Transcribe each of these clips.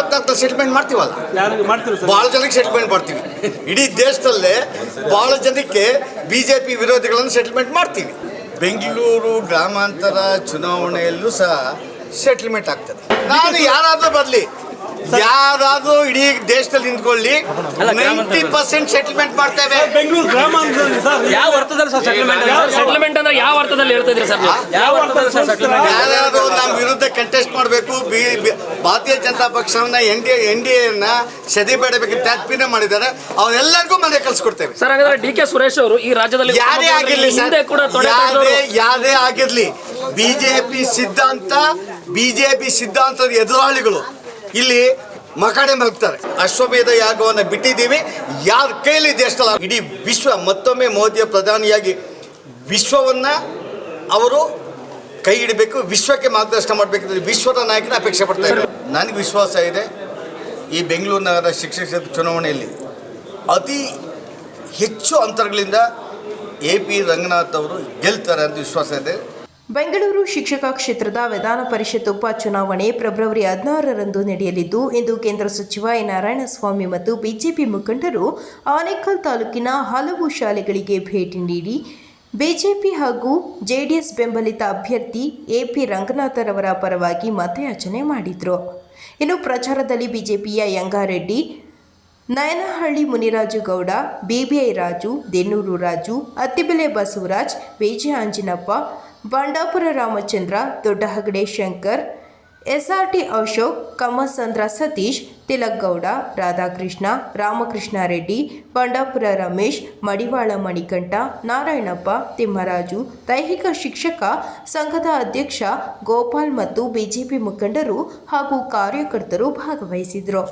ಇಪ್ಪತ್ನಾಲ್ಕು ಸೆಟಲ್ಮೆಂಟ್ ಮಾಡ್ತೀವಲ್ಲ? ಯಾರಿಗೆ ಮಾಡ್ತೀರಿ ಸರ್? ಬಹಳ ಜನಕ್ಕೆ ಸೆಟಲ್ಮೆಂಟ್ ಮಾಡ್ತೀವಿ. ಇಡೀ ದೇಶದಲ್ಲೇ ಬಹಳ ಜನಕ್ಕೆ ಬಿ ಜೆ ಪಿ ವಿರೋಧಿಗಳನ್ನು ಸೆಟಲ್ಮೆಂಟ್ ಮಾಡ್ತೀವಿ. ಬೆಂಗಳೂರು ಗ್ರಾಮಾಂತರ ಚುನಾವಣೆಯಲ್ಲೂ ಸಹ ಸೆಟಲ್ಮೆಂಟ್ ಆಗ್ತದೆ. ನಾನು ಯಾರಾದರೂ ಬರಲಿ. ಯಾರಾದರೂ ಇಡೀ ದೇಶದಲ್ಲಿ ನಿಂತ್ಕೊಳ್ಳಿ. ನೈಂಟಿ ಪರ್ಸೆಂಟ್ ಸೆಟಲ್ಮೆಂಟ್ ಮಾಡ್ತೇವೆ. ಬೆಂಗಳೂರು ಗ್ರಾಮಾಂತರ ಸರ್. ಯಾವ ಅರ್ಥದಲ್ಲಿ ಸರ್ ಸೆಟಲ್ಮೆಂಟ್ ಅರ್ಥದಲ್ಲಿ ಹೇಳ್ತಾ ಇದ್ರಿ ಸರ್ ನೀವು? ಯಾವ ಅರ್ಥದಲ್ಲಿ ಸರ್ ಯಾರ್ಯಾರು ನಮ್ಮ ವಿರುದ್ಧ ಕಂಟೆಸ್ಟ್ ಮಾಡಬೇಕು ಬಿ ಬಿ- ಭಾರತೀಯ ಜನತಾ ಪಕ್ಷವನ್ನ ಎನ್ ಡಿ ಎನ್ ಡಿ ಎನ್ನ ಸೆದಿಬೇಡಬೇಕು ತಾತ್ಪೀನ ಮಾಡಿದ್ದಾರೆ. ಅವರೆಲ್ಲರಿಗೂ ಮನೆ ಕಳ್ಸಿಕೊಡ್ತೇವೆ. ಸರ್ ಹಾಗಾದ್ರೆ ಡಿ ಕೆ ಸುರೇಶ್ ಅವರು ಈ ರಾಜ್ಯದಲ್ಲಿ ಯಾರೇ ಆಗಿರ್ಲಿ ಸರ್ ಹಿಂದೆ ಕೂಡ ತೊಡೆ ಯಾರೇ. ಯಾರೇ ಆಗಿರ್ಲಿ ಬಿಜೆಪಿ ಸಿದ್ಧಾಂತ ಬಿಜೆಪಿ ಸಿದ್ಧಾಂತದ ಎದುರಾಳಿಗಳು ಇಲ್ಲಿ ಮಕಡೆ ಮಲಗ್ತಾರೆ. ಅಶ್ವಮೇಧ ಯಾಗವನ್ನು ಬಿಟ್ಟಿದ್ದೀವಿ. ಯಾರ ಕೈಲಿ ದೇಶದಲ್ಲ ಇಡೀ ವಿಶ್ವ ಮತ್ತೊಮ್ಮೆ ಮೋದಿಯ ಪ್ರಧಾನಿಯಾಗಿ ವಿಶ್ವವನ್ನ ಅವರು ಕೈ ಹಿಡಬೇಕು, ವಿಶ್ವಕ್ಕೆ ಮಾರ್ಗದರ್ಶನ ಮಾಡಬೇಕಂದ್ರೆ ವಿಶ್ವದ ನಾಯಕನ ಅಪೇಕ್ಷೆ ಪಡ್ತಾ ಇದ್ದಾರೆ. ನನಗೆ ವಿಶ್ವಾಸ ಇದೆ, ಈ ಬೆಂಗಳೂರು ನಗರದ ಶಿಕ್ಷಕ ಚುನಾವಣೆಯಲ್ಲಿ ಅತಿ ಹೆಚ್ಚು ಅಂತರಗಳಿಂದ ಎ ಪಿ ರಂಗನಾಥ್ ಅವರು ಗೆಲ್ತಾರೆ ಅಂತ ವಿಶ್ವಾಸ ಇದೆ. ಬೆಂಗಳೂರು ಶಿಕ್ಷಕ ಕ್ಷೇತ್ರದ ವಿಧಾನ ಪರಿಷತ್ ಉಪಚುನಾವಣೆ ಫೆಬ್ರವರಿ ಹದಿನಾರರಂದು ನಡೆಯಲಿದ್ದು, ಇಂದು ಕೇಂದ್ರ ಸಚಿವ ಎ ನಾರಾಯಣಸ್ವಾಮಿ ಮತ್ತು ಬಿಜೆಪಿ ಮುಖಂಡರು ಆನೇಕಲ್ ತಾಲೂಕಿನ ಹಲವು ಶಾಲೆಗಳಿಗೆ ಭೇಟಿ ನೀಡಿ ಬಿಜೆಪಿ ಹಾಗೂ ಜೆಡಿಎಸ್ ಬೆಂಬಲಿತ ಅಭ್ಯರ್ಥಿ ಎಪಿ ರಂಗನಾಥರವರ ಪರವಾಗಿ ಮತಯಾಚನೆ ಮಾಡಿದರು. ಇನ್ನು ಪ್ರಚಾರದಲ್ಲಿ ಬಿಜೆಪಿಯ ಯಂಗಾರೆಡ್ಡಿ, ನಯನಹಳ್ಳಿ ಮುನಿರಾಜುಗೌಡ ಬಿಬಿಐ ರಾಜು ದೆನ್ನೂರು ರಾಜು, ಅತ್ತಿಬೆಲೆ ಬಸವರಾಜ್ ಬಿಜೆ ಅಂಜಿನಪ್ಪ ಬಂಡಾಪುರ ರಾಮಚಂದ್ರ, ದೊಡ್ಡಹಗಡೆ ಶಂಕರ್, ಎಸ್ಆರ್ಟಿ ಅಶೋಕ್ ಕಮಸಂದ್ರ ಸತೀಶ್ ತಿಲಕ್ ಗೌಡ ರಾಧಾಕೃಷ್ಣ, ರಾಮಕೃಷ್ಣ ರೆಡ್ಡಿ ಬಂಡಾಪುರ ರಮೇಶ್, ಮಡಿವಾಳ ಮಣಿಕಂಠ, ನಾರಾಯಣಪ್ಪ, ತಿಮ್ಮರಾಜು, ದೈಹಿಕ ಶಿಕ್ಷಕ ಸಂಘದ ಅಧ್ಯಕ್ಷ ಗೋಪಾಲ್ ಮತ್ತು ಬಿಜೆಪಿ ಮುಖಂಡರು ಹಾಗೂ ಕಾರ್ಯಕರ್ತರು ಭಾಗವಹಿಸಿದರು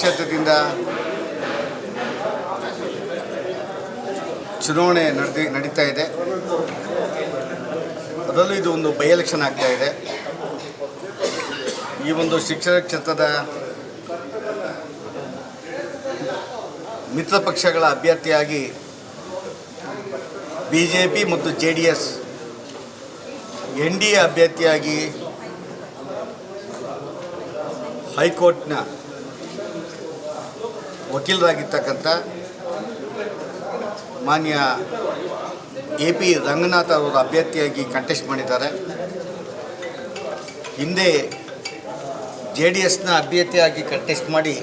ಕ್ಷೇತ್ರದಿಂದ ಚುನಾವಣೆ ನಡೆದಿ, ನಡೀತಾ ಇದೆ. ಅದರಲ್ಲೂ ಇದು ಒಂದು ಬೈ ಎಲೆಕ್ಷನ್ ಆಗ್ತಾ ಇದೆ. ಈ ಒಂದು ಶಿಕ್ಷಣ ಕ್ಷೇತ್ರದ ಮಿತ್ರ ಪಕ್ಷಗಳ ಅಭ್ಯರ್ಥಿಯಾಗಿ ಬಿ ಜೆ ಪಿ ಮತ್ತು J D S N D A ಅಭ್ಯರ್ಥಿಯಾಗಿ ಹೈಕೋರ್ಟ್ನ ವಕೀಲರಾಗಿರ್ತಕ್ಕಂಥ ಮಾನ್ಯ ಎ ಪಿ ರಂಗನಾಥ್ ಅವರು ಅಭ್ಯರ್ಥಿಯಾಗಿ ಕಂಟೆಸ್ಟ್ ಮಾಡಿದ್ದಾರೆ. ಹಿಂದೆ ಜೆ ಡಿ ಎಸ್ನ ಅಭ್ಯರ್ಥಿಯಾಗಿ ಕಂಟೆಸ್ಟ್ ಮಾಡಿ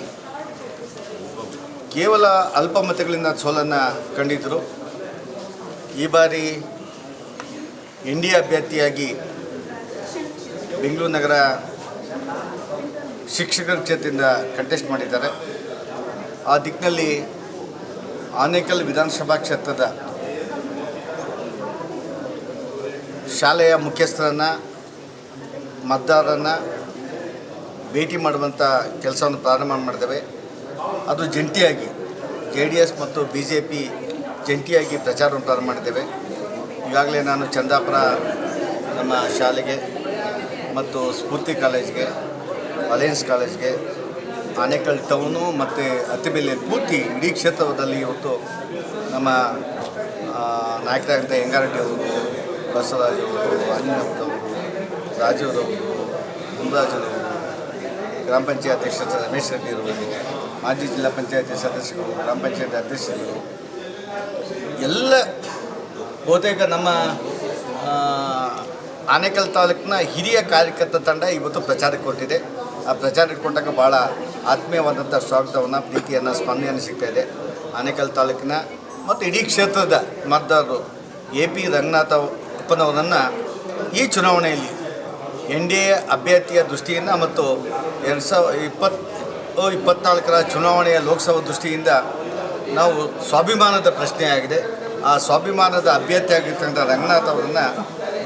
ಕೇವಲ ಅಲ್ಪ ಮತಗಳಿಂದ ಸೋಲನ್ನು ಕಂಡಿದ್ದರು. ಈ ಬಾರಿ ಎನ್ ಡಿ ಅಭ್ಯರ್ಥಿಯಾಗಿ ಬೆಂಗಳೂರು ನಗರ ಶಿಕ್ಷಕರ ಕ್ಷೇತ್ರದಿಂದ ಕಂಟೆಸ್ಟ್ ಮಾಡಿದ್ದಾರೆ. ಆ ದಿಕ್ಕಿನಲ್ಲಿ ಆನೇಕಲ್ ವಿಧಾನಸಭಾ ಕ್ಷೇತ್ರದ ಶಾಲೆಯ ಮುಖ್ಯಸ್ಥರನ್ನು, ಮತದಾರರನ್ನು ಭೇಟಿ ಮಾಡುವಂಥ ಕೆಲಸವನ್ನು ಪ್ರಾರಂಭ ಮಾಡಿದ್ದೇವೆ. ಅದು ಜಂಟಿಯಾಗಿ ಜೆ ಡಿ ಎಸ್ ಮತ್ತು ಬಿ ಜೆ ಪಿ ಜಂಟಿಯಾಗಿ ಪ್ರಚಾರವನ್ನು ಪ್ರಾರಂಭ ಮಾಡಿದ್ದೇವೆ. ಈಗಾಗಲೇ ನಾನು ಚಂದಾಪುರ ನಮ್ಮ ಶಾಲೆಗೆ ಮತ್ತು ಸ್ಫೂರ್ತಿ ಕಾಲೇಜ್ಗೆ, ಅಲಯನ್ಸ್ ಕಾಲೇಜ್ಗೆ ಆನೇಕಲ್ ಟೌನು ಮತ್ತು ಅತ್ತಿಬೆಲೆ ಪೂರ್ತಿ ಇಡೀ ಕ್ಷೇತ್ರದಲ್ಲಿ ಇವತ್ತು ನಮ್ಮ ನಾಯಕರಾಗಿದ್ದ ಹೆಂಗಾರೆಡ್ಡಿ ಅವರು, ಬಸವರಾಜ್ ಅವರು ಅಂಜನಪ್ಪನವರು ರಾಜೂರವರು ಮುನ್ರಾಜರವರು ಗ್ರಾಮ ಪಂಚಾಯತ್ ಅಧ್ಯಕ್ಷ ರಮೇಶ್ ರೆಡ್ಡಿ ಅವರು, ಮಾಜಿ ಜಿಲ್ಲಾ ಪಂಚಾಯತಿ ಸದಸ್ಯರು, ಗ್ರಾಮ ಪಂಚಾಯತ್ ಅಧ್ಯಕ್ಷರು, ಎಲ್ಲ ಬಹುತೇಕ ನಮ್ಮ ಆನೇಕಲ್ ತಾಲೂಕಿನ ಹಿರಿಯ ಕಾರ್ಯಕರ್ತ ತಂಡ ಇವತ್ತು ಪ್ರಚಾರಕ್ಕೆ ಕೊಟ್ಟಿದೆ. ಆ ಪ್ರಚಾರಕ್ಕೆ ಕೊಟ್ಟಾಗ ಭಾಳ ಆತ್ಮೀಯವಾದಂಥ ಸ್ವಾಗತವನ್ನು ಪ್ರೀತಿಯನ್ನು ಸ್ಪಂದನೆಯನ್ನು ಇದೆ. ಆನೇಕಲ್ ತಾಲೂಕಿನ ಮತ್ತು ಇಡೀ ಕ್ಷೇತ್ರದ ಮತದಾರರು, ಎ ಪಿ ರಂಗನಾಥ ಅಪ್ಪನವರನ್ನು ಈ ಚುನಾವಣೆಯಲ್ಲಿ ಎನ್ ಡಿ ಎ ಅಭ್ಯರ್ಥಿಯ ದೃಷ್ಟಿಯಿಂದ ಮತ್ತು ಎರಡು ಸಾವಿರ ಇಪ್ಪತ್ತು ಇಪ್ಪತ್ನಾಲ್ಕರ ಚುನಾವಣೆಯ ಲೋಕಸಭಾ ದೃಷ್ಟಿಯಿಂದ ನಾವು ಸ್ವಾಭಿಮಾನದ ಪ್ರಶ್ನೆಯಾಗಿದೆ. ಆ ಸ್ವಾಭಿಮಾನದ ಅಭ್ಯರ್ಥಿಯಾಗಿರ್ತಕ್ಕಂಥ ರಂಗನಾಥ್ ಅವರನ್ನು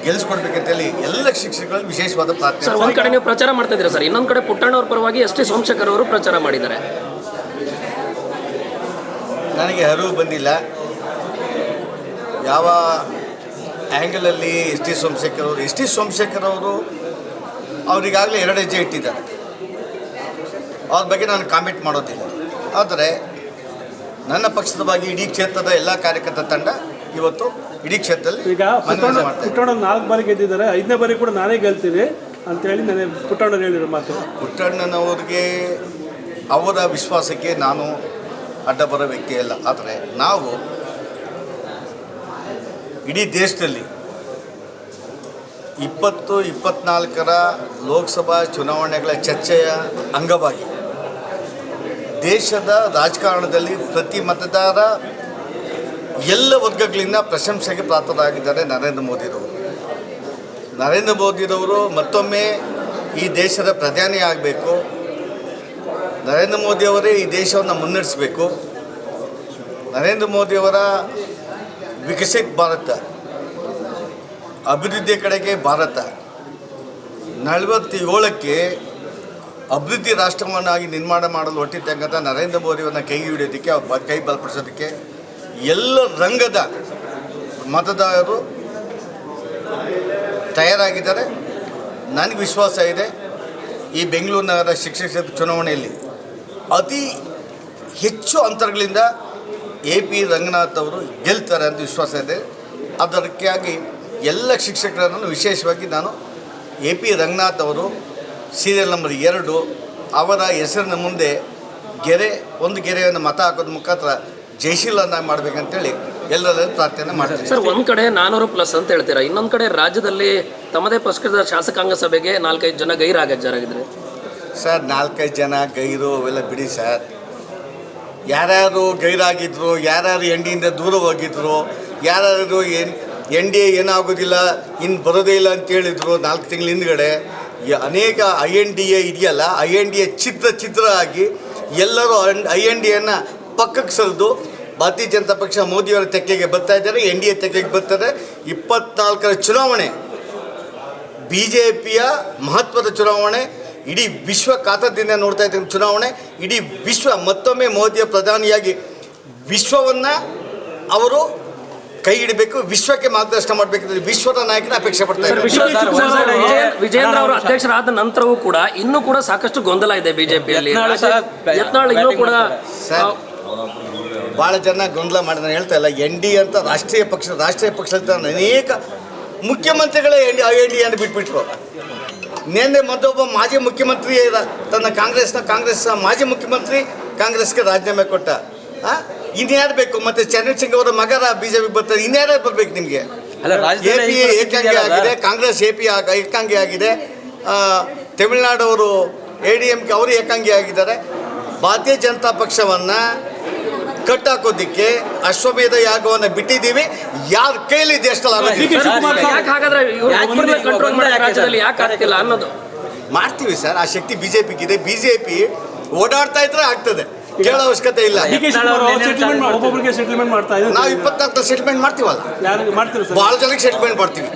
ಗೆಲ್ಲಿಸ್ಕೊಡ್ಬೇಕಂತೇಳಿ ಎಲ್ಲ ಶಿಕ್ಷಕರಲ್ಲಿ ವಿಶೇಷವಾದ ಸರ್ ಪ್ರಾರ್ಥನೆ ಒಂದ್ ಕಡೆ ನೀವು ಪ್ರಚಾರ ಮಾಡ್ತಾ ಇದ್ದೀರಾ ಸರ್? ಇನ್ನೊಂದ್ ಕಡೆ ಪುಟ್ಟಣ್ಣವ್ರ ಪರವಾಗಿ ಎಸ್ ಟಿ ಸೋಮಶೇಖರ್ ಅವರು ಪ್ರಚಾರ ಮಾಡಿದ್ದಾರೆ. ನನಗೆ ಅರಿವು ಬಂದಿಲ್ಲ. ಯಾವ ಆ್ಯಂಗಲಲ್ಲಿ ಎಸ್ ಟಿ ಸೋಮಶೇಖರ್ ಅವರು ಎಸ್ ಟಿ ಸೋಮಶೇಖರ್ ಅವರು ಅವರಿಗಾಗಲೇ ಎರಡು ಹೆಜ್ಜೆ ಇಟ್ಟಿದ್ದಾರೆ. ಅವ್ರ ಬಗ್ಗೆ ನಾನು ಕಾಮೆಂಟ್ ಮಾಡೋದಿಲ್ಲ. ಆದರೆ ನನ್ನ ಪಕ್ಷದ ಬಗ್ಗೆ ಇಡೀ ಕ್ಷೇತ್ರದ ಎಲ್ಲ ಕಾರ್ಯಕರ್ತ ತಂಡ ಇವತ್ತು ಇಡೀ ಕ್ಷೇತ್ರದಲ್ಲಿ ಈಗ ಪುಟ್ಟಣ್ಣ ನಾಲ್ಕು ಬಾರಿ ಗೆದ್ದಿದ್ದಾರೆ ಐದನೇ ಬಾರಿ ಕೂಡ ನಾನೇ ಗೆಲ್ತೀನಿ ಅಂತೇಳಿ ನನಗೆ ಪುಟ್ಟಣ್ಣ ಹೇಳಿರೋ ಮಾತು. ಪುಟ್ಟಣ್ಣನವ್ರಿಗೆ ಅವರ ವಿಶ್ವಾಸಕ್ಕೆ ನಾನು ಅಡ್ಡ ಬರೋ ವ್ಯಕ್ತಿ ಅಲ್ಲ. ಆದರೆ ನಾವು ಇಡೀ ದೇಶದಲ್ಲಿ ಇಪ್ಪತ್ತು ಇಪ್ಪತ್ನಾಲ್ಕರ ಲೋಕಸಭಾ ಚುನಾವಣೆಗಳ ಚರ್ಚೆಯ ಅಂಗವಾಗಿ ದೇಶದ ರಾಜಕಾರಣದಲ್ಲಿ ಪ್ರತಿ ಮತದಾರ ಎಲ್ಲ ವರ್ಗಗಳಿಂದ ಪ್ರಶಂಸೆಗೆ ಪಾತ್ರರಾಗಿದ್ದಾರೆ ನರೇಂದ್ರ ಮೋದಿರವರು. ನರೇಂದ್ರ ಮೋದಿರವರು ಮತ್ತೊಮ್ಮೆ ಈ ದೇಶದ ಪ್ರಧಾನಿ ಆಗಬೇಕು. ನರೇಂದ್ರ ಮೋದಿಯವರೇ ಈ ದೇಶವನ್ನು ಮುನ್ನಡೆಸಬೇಕು. ನರೇಂದ್ರ ಮೋದಿಯವರ ವಿಕಸಿತ ಭಾರತ ಅಭಿವೃದ್ಧಿಯ ಕಡೆಗೆ ಭಾರತ, ನಲವತ್ತೇಳಕ್ಕೆ ಅಭಿವೃದ್ಧಿ ರಾಷ್ಟ್ರವನ್ನಾಗಿ ನಿರ್ಮಾಣ ಮಾಡಲು ಹೊಟ್ಟಿರ್ತಕ್ಕಂಥ ನರೇಂದ್ರ ಮೋದಿಯವರನ್ನ ಕೈ ಹಿಡಿಯೋದಕ್ಕೆ ಕೈ ಬಲಪಡಿಸೋದಕ್ಕೆ ಎಲ್ಲ ರಂಗದ ಮತದಾರರು ತಯಾರಾಗಿದ್ದಾರೆ. ನನಗೆ ವಿಶ್ವಾಸ ಇದೆ, ಈ ಬೆಂಗಳೂರು ನಗರ ಶಿಕ್ಷಕ ಕ್ಷೇತ್ರ ಚುನಾವಣೆಯಲ್ಲಿ ಅತಿ ಹೆಚ್ಚು ಅಂತರಗಳಿಂದ ಎ ಪಿ ರಂಗನಾಥ್ ಅವರು ಗೆಲ್ತಾರೆ ಅಂತ ವಿಶ್ವಾಸ ಇದೆ. ಅದಕ್ಕಾಗಿ ಎಲ್ಲ ಶಿಕ್ಷಕರನ್ನು ವಿಶೇಷವಾಗಿ ನಾನು ಎ ಪಿ ರಂಗನಾಥ್ ಅವರು ಸೀರಿಯಲ್ ನಂಬರ್ ಎರಡು ಅವರ ಹೆಸರಿನ ಮುಂದೆ ಗೆರೆ, ಒಂದು ಗೆರೆಯನ್ನು ಮತ ಹಾಕೋದ್ರ ಮುಖಾಂತರ ಜಯಶೀಲನ್ನಾಗಿ ಮಾಡಬೇಕಂತೇಳಿ ಎಲ್ಲರೂ ಪ್ರಾರ್ಥನೆ ಮಾಡ್ತೀವಿ. ಸರ್ ಒಂದ್ ಕಡೆ ನಾನೂರು ಪ್ಲಸ್ ಅಂತ ಹೇಳ್ತೀರಾ? ಇನ್ನೊಂದ್ ಕಡೆ ರಾಜ್ಯದಲ್ಲಿ ತಮ್ಮದೇ ಪಕ್ಷದ ಶಾಸಕಾಂಗ ಸಭೆಗೆ ನಾಲ್ಕೈದು ಜನ ಗೈರಾಗಜ್ಜರಾಗಿದ್ದಾರೆ ಸರ್ ನಾಲ್ಕೈದು ಜನ ಗೈರು ಅವೆಲ್ಲ ಬಿಡಿ ಸರ್. ಯಾರ್ಯಾರು ಗೈರಾಗಿದ್ರು ಯಾರ್ಯಾರು ಎಂಡಿಯಿಂದ ಡಿಯಿಂದ ದೂರ ಹೋಗಿದ್ರು ಯಾರ್ಯಾರು ಏನ್ ಎನ್ ಡಿ ಎ ಏನಾಗೋದಿಲ್ಲ ಇನ್ನು ಬರೋದೇ ಇಲ್ಲ ಅಂತ ಹೇಳಿದ್ರು ನಾಲ್ಕು ತಿಂಗಳ ಹಿಂದ್ಗಡೆ ಅನೇಕ ಐ ಎನ್ ಡಿ ಎ ಇದೆಯಲ್ಲ ಐ ಎನ್ ಡಿ ಎ ಚಿತ್ರ ಚಿತ್ರ ಆಗಿ ಎಲ್ಲರೂ ಐ ಎನ್ ಡಿ ಎನ್ನು ಪಕ್ಕಕ್ಕೆ ಸರಿದು ಭಾರತೀಯ ಜನತಾ ಪಕ್ಷ ಮೋದಿಯವರ ತೆಕ್ಕೆಗೆ ಬರ್ತಾ ಇದ್ದಾರೆ ಎನ್ ಡಿ ಎ ತೆಕ್ಕೆಗೆ ಬರ್ತಾರೆ ಇಪ್ಪತ್ನಾಲ್ಕರ ಚುನಾವಣೆ ಬಿ ಜೆ ಪಿಯ ಮಹತ್ವದ ಚುನಾವಣೆ ಇಡೀ ವಿಶ್ವ ಕಾತರದಿಂದ ನೋಡ್ತಾ ಇದ್ದ ಚುನಾವಣೆ ಇಡೀ ವಿಶ್ವ ಮತ್ತೊಮ್ಮೆ ಮೋದಿಯ ಪ್ರಧಾನಿಯಾಗಿ ವಿಶ್ವವನ್ನು ಅವರು ಕೈ ಹಿಡಬೇಕು ವಿಶ್ವಕ್ಕೆ ಮಾರ್ಗದರ್ಶನ ಮಾಡಬೇಕಂದ್ರೆ ವಿಶ್ವದ ನಾಯಕನ ಅಪೇಕ್ಷೆ ಪಡ್ತಾ ಇದ್ದಾರೆ. ವಿಜೇಂದ್ರ ಅವರು. ಅಧ್ಯಕ್ಷರಾದ ನಂತರವೂ ಕೂಡ ಇನ್ನೂ ಕೂಡ ಸಾಕಷ್ಟು ಗೊಂದಲ ಇದೆ ಬಿಜೆಪಿಯಲ್ಲಿ ಯತ್ನಾಳ್ ಸಹ ಯತ್ನಾಳ್ ಇನ್ನೂ ಕೂಡ ಸರ್ ಭಾಳ ಜನ ಗೊಂದಲ ಮಾಡಿ ನಾನು ಹೇಳ್ತಾ ಇಲ್ಲ ಎನ್ ಡಿ ಅಂತ ರಾಷ್ಟ್ರೀಯ ಪಕ್ಷ ರಾಷ್ಟ್ರೀಯ ಪಕ್ಷದ ಅನೇಕ ಮುಖ್ಯಮಂತ್ರಿಗಳೇ N D I N D ಅಂತ ಬಿಟ್ಬಿಟ್ರು. ನಿನ್ನೆ ಮತ್ತೊಬ್ಬ ಮಾಜಿ ಮುಖ್ಯಮಂತ್ರಿ ಇದ ತನ್ನ ಕಾಂಗ್ರೆಸ್ನ ಕಾಂಗ್ರೆಸ್ ಮಾಜಿ ಮುಖ್ಯಮಂತ್ರಿ ಕಾಂಗ್ರೆಸ್ಗೆ ರಾಜೀನಾಮೆ ಕೊಟ್ಟ? ಇನ್ಯಾರು ಬೇಕು? ಮತ್ತೆ ಚರಣ್ ಸಿಂಗ್ ಅವರ ಮಗರ ಬಿಜೆಪಿ ಬರ್ತಾರೆ. ಇನ್ಯಾರೇ ಬರ್ಬೇಕು ನಿಮಗೆ? ಅಲ್ಲ, ಎ ಪಿ ಏಕಾಂಗಿ ಆಗಿದೆ ಕಾಂಗ್ರೆಸ್ ಎ ಪಿ ಏಕಾಂಗಿ ಆಗಿದೆ. ಆ, ತಮಿಳುನಾಡು ಅವರು ಎ ಡಿ ಎಂ ಕೆ ಅವರು ಏಕಾಂಗಿ ಆಗಿದ್ದಾರೆ. ಭಾರತೀಯ ಜನತಾ ಪಕ್ಷವನ್ನು ಕಟ್ಟಾಕೋದಿಕ್ಕೆ ಅಶ್ವಮೇಧ ಯಾಗವನ್ನ ಬಿಟ್ಟಿದ್ದೀವಿ. ಯಾರ ಕೈಲಿ ದೇಶದಲ್ಲಿ ಮಾಡ್ತೀವಿ ಸರ್ ಆ ಶಕ್ತಿ ಬಿ ಬಿಜೆಪಿ ಪಿಗಿದೆ ಬಿ ಜೆ ಪಿ ಓಡಾಡ್ತಾ ಇದ್ರೆ ಆಗ್ತದೆ. ಕೇಳೋ ಅವಶ್ಯಕತೆ ಇಲ್ಲ. ಸೆಟಲ್ಮೆಂಟ್ ಒಬ್ಬೊಬ್ಬರಿಗೆ ಸೆಟಲ್ಮೆಂಟ್ ಮಾಡ್ತಾ ನಾವು ಇದ್ದಾರೆ ಇಪ್ಪತ್ನಾಲ್ಕು ಸೆಟ್ಲ್ಮೆಂಟ್ ಮಾಡ್ತೀವಲ್ಲ? ಯಾರಿಗೆ ಮಾಡ್ತೀರಾ ಸರ್? ಬಹಳ ಜನಕ್ಕೆ ಸೆಟಲ್ಮೆಂಟ್ ಮಾಡ್ತೀವಿ.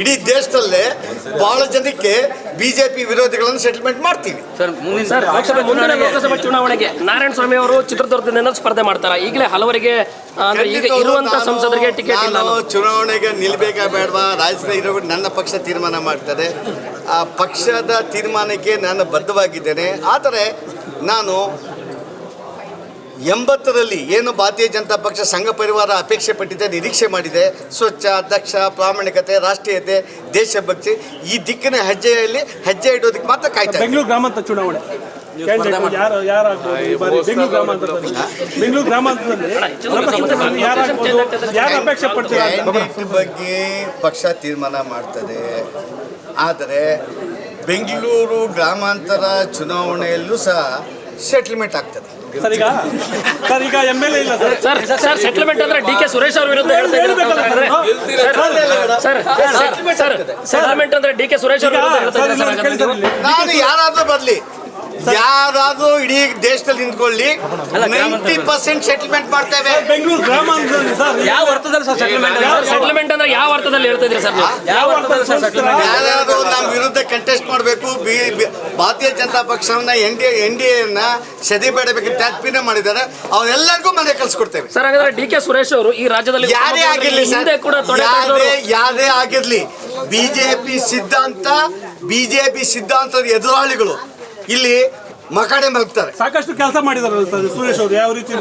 ಇಡೀ ದೇಶದಲ್ಲೇ ಬಹಳ ಜನಕ್ಕೆ ಬಿಜೆಪಿ ವಿರೋಧಿಗಳನ್ನು ಸೆಟಲ್ಮೆಂಟ್ ಮಾಡ್ತೀವಿ. ಸರ್ ಮುಂದಿನ ಲೋಕಸಭಾ ಚುನಾವಣೆಗೆ ನಾರಾಯಣ ಸ್ವಾಮಿ ಅವರು ಚಿತ್ರದುರ್ಗದಿಂದ ಸ್ಪರ್ಧೆ ಮಾಡ್ತಾರೆ. ಈಗಲೇ ಹಲವರಿಗೆ ಈಗ ಇರುವಂತ ಸಂಸದರಿಗೆ ಟಿಕೆಟ್ ಇಲ್ಲ ನಾನು ಚುನಾವಣೆಗೆ ನಿಲ್ಬೇಕಾ ಬೇಡವಾ? ರಾಜ್ಯದ ಇರೋ ನನ್ನ ಪಕ್ಷ ತೀರ್ಮಾನ ಮಾಡ್ತಾರೆ ಆ ಪಕ್ಷದ ತೀರ್ಮಾನಕ್ಕೆ ನಾನು ಬದ್ಧವಾಗಿದ್ದೇನೆ. ಆದರೆ ನಾನು ಎಂಬತ್ತರಲ್ಲಿ ಏನು ಭಾರತೀಯ ಜನತಾ ಪಕ್ಷ ಸಂಘ ಪರಿವಾರ ಅಪೇಕ್ಷೆ ಪಟ್ಟಿದೆ ನಿರೀಕ್ಷೆ ಮಾಡಿದೆ ಸ್ವಚ್ಛ ದಕ್ಷ ಪ್ರಾಮಾಣಿಕತೆ ರಾಷ್ಟ್ರೀಯತೆ ದೇಶಭಕ್ತಿ ಈ ದಿಕ್ಕಿನ ಹೆಜ್ಜೆಯಲ್ಲಿ ಹೆಜ್ಜೆ ಇಡೋದಕ್ಕೆ ಮಾತ್ರ ಕಾಯ್ತಾ ಬೆಂಗಳೂರು ಗ್ರಾಮಾಂತರ ಚುನಾವಣೆ. Candidate ಯಾರು ಈ ಬಾರಿ? ಬೆಂಗಳೂರು ಗ್ರಾಮಾಂತರದಲ್ಲಿ. ಬೆಂಗಳೂರು ಗ್ರಾಮಾಂತರದಲ್ಲಿ ಯಾರು ಅಪೇಕ್ಷೆ ಪಡ್ತೀರಾ? ಅಂತ? ಕ್ಯಾಂಡಿಡೇಟ್ ಬಗ್ಗೆ ಪಕ್ಷ ತೀರ್ಮಾನ ಮಾಡ್ತದೆ. ಆದರೆ ಬೆಂಗಳೂರು ಗ್ರಾಮಾಂತರ ಚುನಾವಣೆಯಲ್ಲೂ ಸಹ ಸೆಟಲ್ಮೆಂಟ್ ಆಗ್ತದೆ. ಸರ್ ಈಗ ಸರ್ ಈಗ ಎಂ ಎಲ್ ಎ ಇಲ್ಲ ಸರ್ ಸರ್ ಸರ್ ಸೆಟಲ್ಮೆಂಟ್ ಅಂದ್ರೆ ಡಿ ಕೆ ಸುರೇಶ್ ಅವ್ರ ವಿರುದ್ಧ ಹೇಳ್ತಾ ಇದ್ದೀರಾ ಅಂತ ಸರ್ ಹೇಳಿದ್ರೆ? ಸರ್ ಸರ್ ಸೆಟಲ್ಮೆಂಟ್ ಅಂದ್ರೆ ಡಿ ಕೆ ಸುರೇಶ್ ಅವ್ರ ವಿರುದ್ಧ ಹೇಳ್ತಾ ಸರ್ ಇದ್ದೀರಾ ಸರ್ ಹಾಗಾದ್ರೆ ನೀವು? ನಾನು ಯಾರಾದ್ರೂ ಬರಲಿ ಯಾರಾದ್ರೂ ಇಡೀ ದೇಶದಲ್ಲಿ ನಿಂತ್ಕೊಳ್ಳಿ. ನೈಂಟಿ ಪರ್ಸೆಂಟ್ ಸೆಟಲ್ಮೆಂಟ್ ಮಾಡ್ತೇವೆ. ಬೆಂಗಳೂರು ಗ್ರಾಮಾಂತರದಲ್ಲಿ ಸರ್. ಯಾವ ಅರ್ಥದಲ್ಲಿ ಸರ್ ಸೆಟಲ್ಮೆಂಟ್ ಸೆಟಲ್ಮೆಂಟ್ ಅಂದ್ರೆ ಯಾವ ಅರ್ಥದಲ್ಲಿ ಹೇಳ್ತಾ ಇದ್ದೀರಾ ಸರ್ ಯಾವ ಅರ್ಥದಲ್ಲಿ ಸರ್ ಸೆಟಲ್ಮೆಂಟ್ ಯಾರಾದ್ರೂ ನಮ್ಮ ವಿರುದ್ಧ ಕಂಟೆಸ್ಟ್ ಮಾಡಬೇಕು ಬಿ ಬಿ- ಭಾರತೀಯ ಜನತಾ ಪಕ್ಷವನ್ನ ಎನ್ ಡಿ ಎನ್ ಡಿ ಎನ್ನ ಸೆದಿಬೇಡಬೇಕು ತಾತ್ಪೀನ ಮಾಡಿದ್ದಾರೆ. ಅವ್ರೆಲ್ಲರಿಗೂ ಮನೆ ಕಳ್ಸಿಕೊಡ್ತೇವೆ. ಸರ್ ಹಾಗಾದ್ರೆ ಡಿ ಕೆ ಸುರೇಶ್ ಅವರು ಈ ರಾಜ್ಯದಲ್ಲಿ ಯಾರೇ ಆಗಿರ್ಲಿ ಸರ್. ಹಿಂದೆ ಕೂಡ ಯಾರೇ ಆಗಿರ್ಲಿ ಬಿಜೆಪಿ ಸಿದ್ಧಾಂತ ಬಿಜೆಪಿ ಸಿದ್ಧಾಂತದ ಎದುರಾಳಿಗಳು ಇಲ್ಲಿ ಮಕಾಡೆ ಮಲಗ್ತಾರೆ ಸಾಕಷ್ಟು ಕೆಲಸ ಮಾಡಿದಾರೆ ಸರ್ ಸುರೇಶ್ ಅವರು ಯಾವ ರೀತಿ